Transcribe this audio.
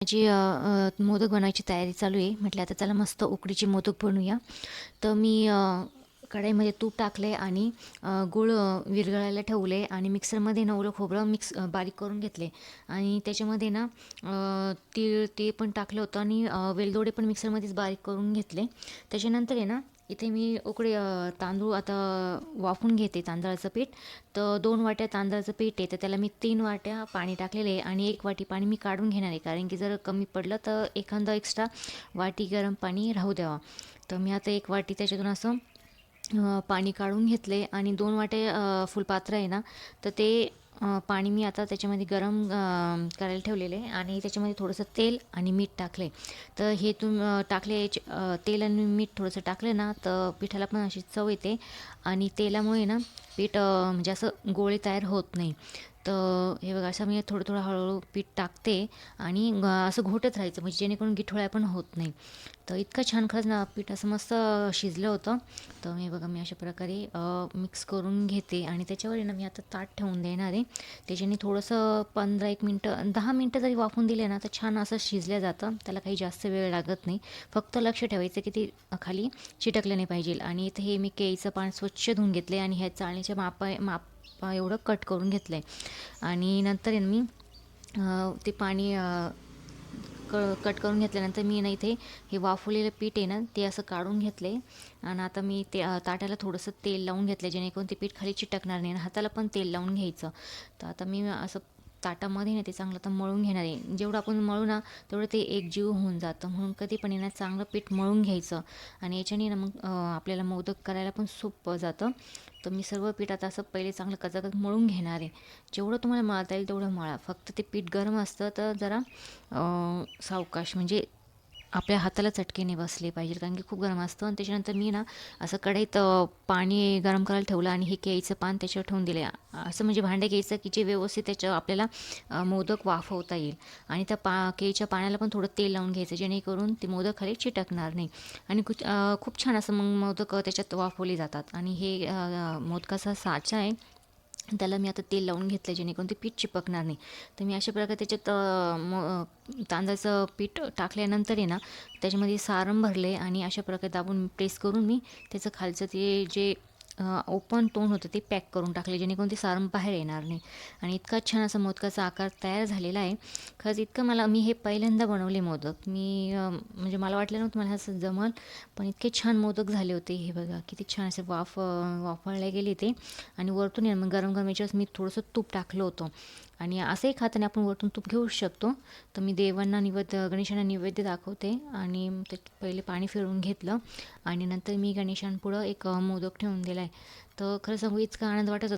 माझी मोदक बनवायची तयारी चालू आहे. म्हटलं आता चला मस्त उकडीचे मोदक बनवूया. तर मी कढईमध्ये तूप टाकले आणि गूळ विरघळायला ठेवले आणि मिक्सरमध्ये ना ओलं खोबरं मिक्स बारीक करून घेतले. आणि त्याच्यामध्ये ना तीळ ते पण टाकलं होतं आणि वेलदोडे पण मिक्सरमध्येच बारीक करून घेतले. त्याच्यानंतर आहे ना इथे मी उकडे तांदूळ आता वाफून घेते तांदळाचं पीठ. तर दोन वाट्या तांदळाचं पीठ आहे तर त्याला मी तीन वाट्या पाणी टाकलेले आहे आणि एक वाटी पाणी मी काढून घेणार आहे. कारण की जर कमी पडलं तर एखादं एक्स्ट्रा वाटी गरम पाणी राहू द्यावा. तर मी आता एक वाटी त्याच्यातून असं पाणी काढून घेतले आणि दोन वाटे फुलपात्र आहे ना तर ते पाणी मी आता त्याच्यामध्ये गरम करायला ठेवलेले आहे आणि त्याच्यामध्ये थोडंसं तेल आणि मीठ टाकले. तर हे तुम टाकले तेल आणि मीठ थोडंसं टाकले ना तर पिठाला पण अशी चव येते आणि तेलामुळे ना पीठ म्हणजे असं गोळे तयार होत नाही. तर हे बघा असं मी थोडं थोडं हळूहळू पीठ टाकते आणि असं घोटत राहायचं म्हणजे जेणेकरून गिठोळ्या पण होत नाही. तर इतकं छान खरंच ना पीठ असं मस्त शिजलं होतं. तर हे बघा मी अशा प्रकारे मिक्स करून घेते आणि त्याच्यावर आहे ना मी आता ताट ठेवून देणार आहे. त्याच्याने थोडंसं पंधरा एक मिनटं दहा मिनटं जरी वाफून दिले ना तर छान असं शिजलं जातं. त्याला काही जास्त वेळ लागत नाही. फक्त लक्ष ठेवायचं की ते खाली चिटकलं नाही पाहिजे. आणि इथे हे मी केळीचं पान स्वच्छ धुवून घेतले आणि ह्या चाळणीच्या मापा माप एवढं कट करून घेतलं आहे आणि नंतर आहे ना मी ते पाणी क कट करून घेतल्यानंतर मी ना इथे हे वाफवलेलं पीठ आहे ना ते असं काढून घेतले आणि आता मी ते ताटाला थोडंसं तेल लावून घेतलं जेणेकरून ते पीठ खाली चिटकणार नाही आणि हाताला पण तेल लावून घ्यायचं. तर आता मी असं ताटामध्ये ना ते चांगलं तर मळून घेणार आहे. जेवढं आपण मळू ना तेवढं ते एकजीव होऊन जातं. म्हणून कधी पण आहे ना चांगलं पीठ मळून घ्यायचं. आणि याच्याने ना मग आपल्याला मोदक करायला पण सोपं जातं. तर मी सर्व पीठ आता असं पहिले चांगलं कचाकच मळून घेणार आहे. जेवढं तुम्हाला मळता येईल तेवढं मळा. फक्त ते पीठ गरम असतं तर जरा सावकाश. म्हणजे आपल्या हाताला चटकेने बसले पाहिजे कारण की खूप गरम असतं. आणि त्याच्यानंतर मी ना असं कढईत पाणी गरम करायला ठेवलं आणि हे केळीचं पान त्याच्यावर ठेवून दिले असं म्हणजे भांडे घ्यायचं की जे व्यवस्थित त्याच्या आपल्याला मोदक वाफवता येईल. आणि त्या पा केळीच्या पाण्याला पण थोडं तेल लावून घ्यायचं जेणेकरून ते मोदक खाली चिटकणार नाही. आणि कुछ खूप छान असं मग मोदक त्याच्यात वाफवले जातात. आणि हे मोदकाचा साचा आहे. त्याला मी आता तेल लावून घेतलं जेणेकरून ते पीठ चिपकणार नाही. तर मी अशा प्रकारे त्याच्यात म तांदळाचं पीठ टाकल्यानंतर आहे ना त्याच्यामध्ये सारण भरले आणि अशा प्रकारे दाबून प्रेस करून मी त्याचं खालचं ते जे ओपन तोंड होतं ते पॅक करून टाकले जेणेकरून ते सारण बाहेर येणार नाही. आणि इतका छान असा मोदकाचा आकार तयार झालेला आहे. खरंच इतकं मला मी हे पहिल्यांदा बनवले मोदक. मी म्हणजे मला वाटलं नव्हतं मला असं जमल पण इतके छान मोदक झाले होते हे बघा. किती छान असे वाफ वाफळले गेले ते. आणि वरतून आहे मग गरम गरम याच्यावर मी थोडंसं तूप टाकलं होतं. आणि असंही खाताना आपण वरतून तूप घेऊ शकतो. तर मी देवांना निवेद्य गणेशांना नैवेद्य दाखवते. आणि ते पहिले पाणी फिरवून घेतलं. आणि नंतर मी गणेशांपुढं एक मोदक ठेवून दिला आहे तर खरं सांगू इतका आनंद वाटत होता.